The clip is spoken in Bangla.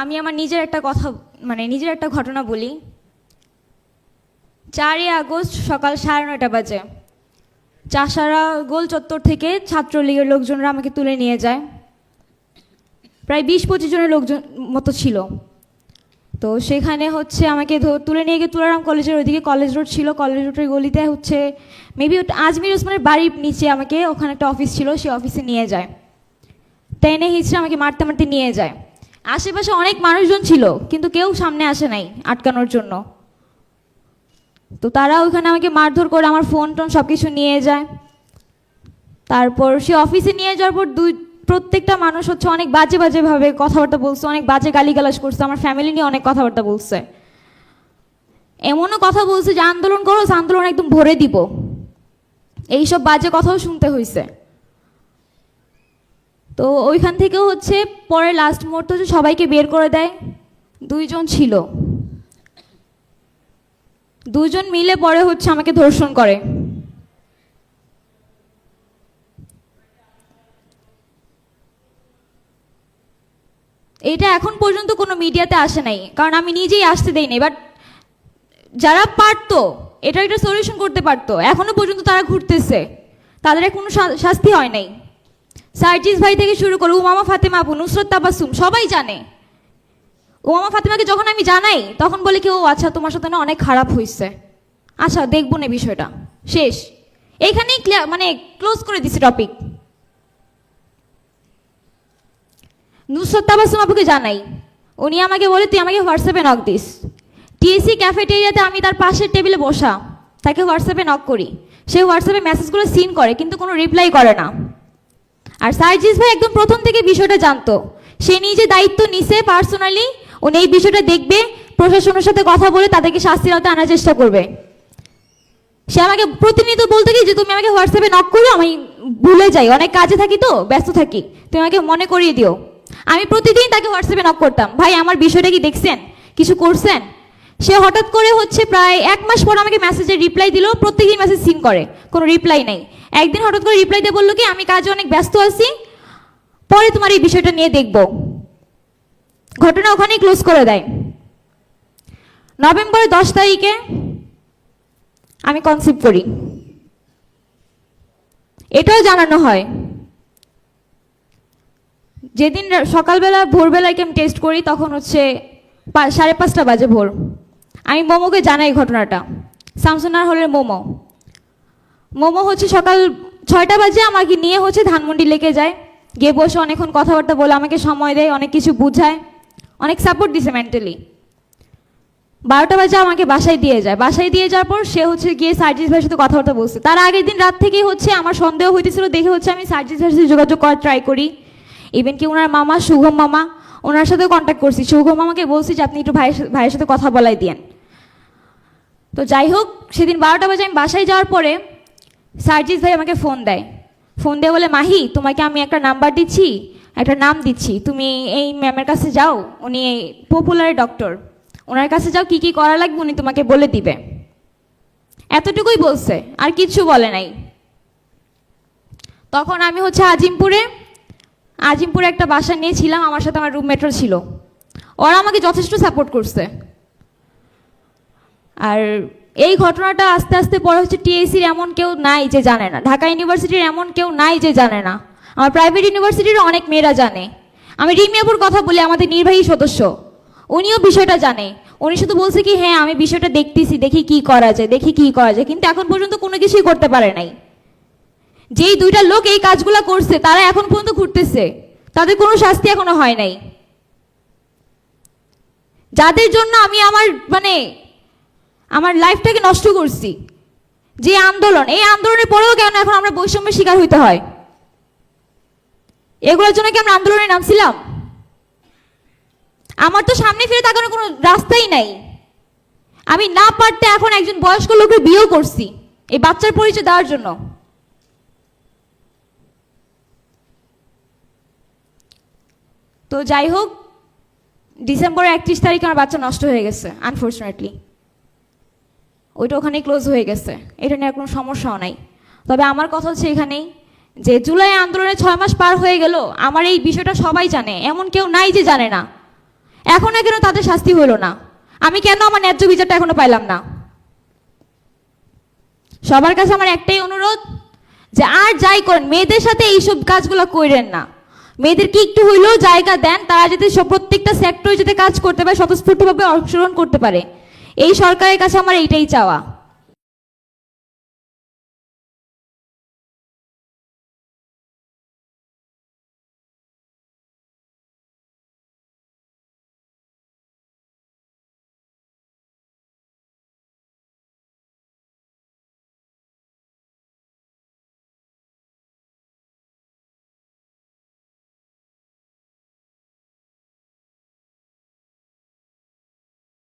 আমি আমার নিজের একটা কথা মানে নিজের একটা ঘটনা বলি। চারই আগস্ট সকাল সাড়ে নয়টা বাজে। চাষারা গোল চত্বর থেকে ছাত্রলীগের লোকজনরা আমাকে তুলে নিয়ে যায়। প্রায় বিশ পঁচিশ জনের লোকজন মতো ছিল। তো সেখানে হচ্ছে আমাকে তুলে নিয়ে গিয়ে তুলারাম কলেজের ওইদিকে কলেজ রোড ছিল। কলেজ রোডের গলিতে হচ্ছে মেবি আজমির ওসমানের বাড়ির নিচে আমাকে ওখানে একটা অফিস ছিল। সেই অফিসে নিয়ে যায়। টেনে হিচড়ে আমাকে মারতে মারতে নিয়ে যায়। আশেপাশে অনেক মানুষজন ছিল, কিন্তু কেউ সামনে আসে নাই আটকানোর জন্য। তো তারা ওখানে আমাকে মারধর করে আমার ফোন টোন সব কিছু নিয়ে যায়। তারপর সে অফিসে নিয়ে যাওয়ার পর দুই, প্রত্যেকটা মানুষ হচ্ছে অনেক বাজে বাজেভাবে কথাবার্তা বলছে, অনেক বাজে গালিগালাজ করছে, আমার ফ্যামিলি নিয়ে অনেক কথাবার্তা বলছে। এমনও কথা বলছে যে, আন্দোলন করো, আন্দোলন একদম ভরে দিব। এইসব বাজে কথাও শুনতে হয়েছে তো ওইখান থেকেও হচ্ছে পরে লাস্ট মুহূর্তে হচ্ছে সবাইকে বের করে দেয়। দুইজন ছিল। দুজন মিলে পরে হচ্ছে আমাকে ধর্ষণ করে। এটা এখন পর্যন্ত কোনো মিডিয়াতে আসে নাই, কারণ আমি নিজেই আসতে দেই নাই বাট যারা পারতো এটা একটা সলিউশন করতে পারতো। এখনও পর্যন্ত তারা ঘুরতেছে। তাদের কোনো শাস্তি হয় নাই। সার্জিস ভাই থেকে শুরু করে উমামা ফাতেমা আপু নুসরত তাবাসুম, সবাই জানে। উমামা ফাতেমাকে যখন আমি জানাই, তখন বলে কি, ও আচ্ছা তোমার সাথে না অনেক খারাপ হয়েছে আচ্ছা দেখব না বিষয়টা। শেষ। এইখানেই মানে ক্লোজ করে দিছি টপিক নুসরত তাবাসুম আপুকে জানাই, উনি আমাকে বলে, তুই আমাকে হোয়াটসঅ্যাপে নক দিস। টিএসসি ক্যাফেটেরিয়াতে আমি তার পাশের টেবিলে বসা। তাকে হোয়াটসঅ্যাপে নক করি। সে হোয়াটসঅ্যাপে মেসেজগুলো সিন করে, কিন্তু কোনো রিপ্লাই করে না। আর সার্জিস ভাই একদম প্রথম থেকে বিষয়টা জানতো। সে নিজে দায়িত্ব নিছে পার্সোনালি উনি এই বিষয়টা দেখবে, প্রশাসনের সাথে কথা বলে তাদেরকে শাস্তির আওতায় আনার চেষ্টা করবে। সে আমাকে প্রতিনিয়ত বলতে কি, যে তুমি আমাকে হোয়াটসঅ্যাপে নক করো আমি ভুলে যাই। অনেক কাজে থাকি তো, ব্যস্ত থাকি। তুমি আমাকে মনে করিয়ে দিও। আমি প্রতিদিন তাকে হোয়াটসঅ্যাপে নক করতাম। ভাই, আমার বিষয়টা কি দেখছেন? কিছু করছেন? সে হঠাৎ করে হচ্ছে প্রায় এক মাস পর আমাকে মেসেজের রিপ্লাই দিল প্রত্যেকদিন মেসেজ সিন করে, কোনো রিপ্লাই নাই। একদিন হঠাৎ করে রিপ্লাই দিয়ে বলল কি, আমি কাজে অনেক ব্যস্ত আছি, পরে তোমার এই বিষয়টা নিয়ে দেখব। ঘটনা ওখানেই ক্লোজ করে দেয়। নভেম্বরের দশ তারিখে আমি কনসিভ করি। এটাও জানানো হয়। যেদিন সকালবেলা ভোরবেলাকে আমি টেস্ট করি, তখন হচ্ছে সাড়ে পাঁচটা বাজে ভোর। আমি মোমোকে জানাই ঘটনাটা। সামসুনার হলের মোমো। মোমো হচ্ছে সকাল ছয়টা বাজে, আমাকে নিয়ে হচ্ছে ধানমন্ডি লেকে যায়। গিয়ে বসে অনেকক্ষণ কথাবার্তা বলে আমাকে সময় দেয়, অনেক কিছু বুঝায়, অনেক সাপোর্ট দিছে মেন্টালি বারোটা বাজে আমাকে বাসায় দিয়ে যায়। বাসায় দিয়ে যাওয়ার পর সে হচ্ছে গিয়ে সার্জিস ভাইয়ের সাথে কথাবার্তা বলছে। তার আগের দিন রাত থেকেই হচ্ছে আমার সন্দেহ হইতেছিল, দেখে হচ্ছে আমি সার্জিস ভাইয়ের সাথে যোগাযোগ করার ট্রাই করি। ইভেন কি ওনার মামা শুভম মামা ওনার সাথেও কন্ট্যাক্ট করছি। শুভম মামাকে বলছি যে আপনি একটু ভাইয়ের ভাইয়ের সাথে কথা বলাই দিয়েন তো যাই হোক, সেদিন বারোটা বাজে, আমি বাসায় যাওয়ার পরে সার্জিস ভাই আমাকে ফোন দেয়। ফোন দিয়ে বলে, মাহি, তোমাকে আমি একটা নাম্বার দিচ্ছি, একটা নাম দিচ্ছি। তুমি এই ম্যামের কাছে যাও, উনি পপুলার ডক্টর ওনার কাছে যাও, কি কি করা লাগবে উনি তোমাকে বলে দিবে। এতটুকুই বলছে, আর কিচ্ছু বলে নাই। তখন আমি হচ্ছে আজিমপুরে আজিমপুরে একটা বাসা নিয়েছিলাম, আমার সাথে আমার রুমমেটও ছিল। ওরা আমাকে যথেষ্ট সাপোর্ট করছে। আর এই ঘটনাটা আস্তে আস্তে পরে হচ্ছে টিএসির এমন কেউ নাই যে জানে না। ঢাকা ইউনিভার্সিটির এমন কেউ নাই যে জানে না। আমার প্রাইভেট ইউনিভার্সিটিরও অনেক মেয়েরা জানে। আমি রিমিয়াপুর কথা বলি, আমাদের নির্বাহী সদস্য। উনিও বিষয়টা জানে। উনি শুধু বলছে কি হ্যাঁ আমি বিষয়টা দেখতেছি, দেখি কি করা যায়, দেখি কি করা যায়। কিন্তু এখন পর্যন্ত কোনো কিছুই করতে পারে নাই। যেই দুইটা লোক এই কাজগুলো করছে, তারা এখন পর্যন্ত ঘুরতেছে। তাদের কোনো শাস্তি এখনও হয় নাই। যাদের জন্য আমি আমার মানে আমার লাইফটাকে নষ্ট করছি। যে আন্দোলন, এই আন্দোলনের পরেও কেন এখন আমরা বৈষম্যের শিকার হইতে হয়? এগুলোর জন্য কি আমরা আন্দোলনে নামছিলাম? আমার তো সামনে ফিরে তাকানোর কোনো রাস্তাই নাই। আমি না পারতে এখন একজন বয়স্ক লোকের বিয়েও করছি, এই বাচ্চার পরিচয় দেওয়ার জন্য। তো যাই হোক, ডিসেম্বরের একত্রিশ তারিখে আমার বাচ্চা নষ্ট হয়ে গেছে আনফর্চুনেটলি ওইটা ওখানেই ক্লোজ হয়ে গেছে। এটা নিয়ে আর কোনো সমস্যাও নাই। তবে আমার কথা হচ্ছে এখানেই যে জুলাই আন্দোলনে ছয় মাস পার হয়ে গেল, আমার এই বিষয়টা সবাই জানে, এমন কেউ নাই যে জানে না। এখনও কেন তাদের শাস্তি হলো না? আমি কেন আমার ন্যায্য বিচারটা এখনও পাইলাম না? সবার কাছে আমার একটাই অনুরোধ যে আর যাই করেন, মেয়েদের সাথে এইসব কাজগুলো করেন না। মেয়েদেরকে একটু হইলেও জায়গা দেন, তারা যাতে প্রত্যেকটা সেক্টরে যাতে কাজ করতে পারে, স্বতঃস্ফূর্তভাবে অংশগ্রহণ করতে পারে। এই সরকারের কাছে আমার এইটাই চাওয়া।